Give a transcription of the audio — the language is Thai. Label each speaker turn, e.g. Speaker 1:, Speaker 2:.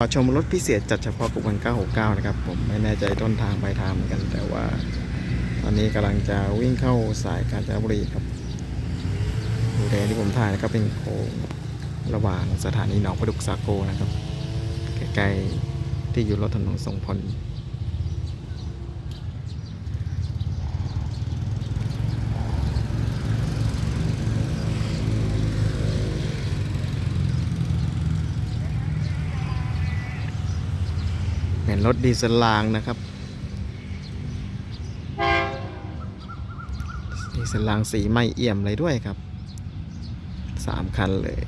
Speaker 1: ขอชมรถพิเศษจัดเฉพาะกลุ่ม969 นะครับ ผมไม่แน่ใจต้นทางปลายทางเหมือนกัน แต่ว่า ตอนนี้กำลังจะวิ่งเข้าสายกาญจนบุรีครับดูแดที่ผมถ่ายนะครับเป็นโค้งระหว่างสถานีหนองประดุกสาโกนะครับ ใกล้ๆที่อยู่รถถนนทรงพล เป็นรถดีเซลางนะครับดีเซลางสีไม่เอี่ยมเลยด้วยครับสามคันเลย